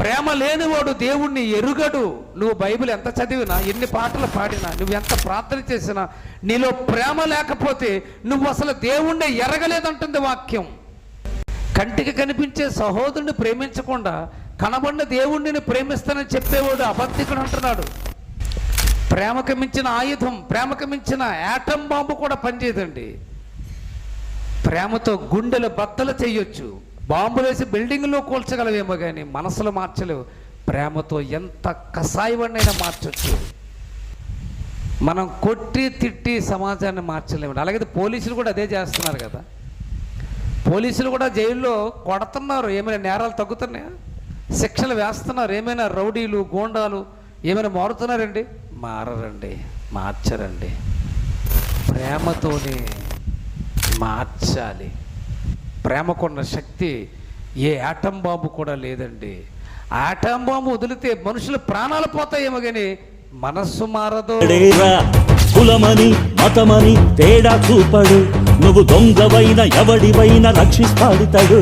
ప్రేమ లేనివాడు దేవుణ్ణి ఎరుగడు. నువ్వు బైబిల్ ఎంత చదివినా ఎన్ని పాటలు పాడినా నువ్వు ఎంత ప్రార్థన చేసినా నీలో ప్రేమ లేకపోతే నువ్వు అసలు దేవుణ్ణి ఎరగలేదంటుంది వాక్యం. కంటికి కనిపించే సహోదరుని ప్రేమించకుండా కనబడిన దేవుణ్ణిని ప్రేమిస్తానని చెప్పేవాడు అబద్ధికుడు అంటున్నాడు. ప్రేమకు మించిన ఆయుధం ప్రేమకు మించిన యాటం బాంబు కూడా పనిచేయదండి. ప్రేమతో గుండెలు బద్దలు చేయొచ్చు. బాంబులేసి బిల్డింగ్లో కూల్చగలవేమో కానీ మనసులో మార్చలేవు. ప్రేమతో ఎంత కసాయివన్నైనా మార్చొచ్చు. మనం కొట్టి తిట్టి సమాజాన్ని మార్చలేము. అలాగే పోలీసులు కూడా అదే చేస్తున్నారు కదా. పోలీసులు కూడా జైల్లో కొడుతున్నారు. ఏమైనా నేరాలు తగ్గుతున్నాయా? శిక్షలు వేస్తున్నారు. ఏమైనా రౌడీలు గోండాలు ఏమైనా మారుతున్నారండి? మారరండి. మార్చరండి. ప్రేమతోనే మార్చాలి. ప్రేమకున్న శక్తి ఏ ఆటం బాంబు కూడా లేదండి. ఆటం బాంబు వదిలితే మనుషుల ప్రాణాలు పోతాయేమో కానీ మనస్సు మారదు. కులమని మతమని తేడా చూపడు. నువ్వు దొంగవైన ఎవడివైన రక్షిస్తాడుతాడు.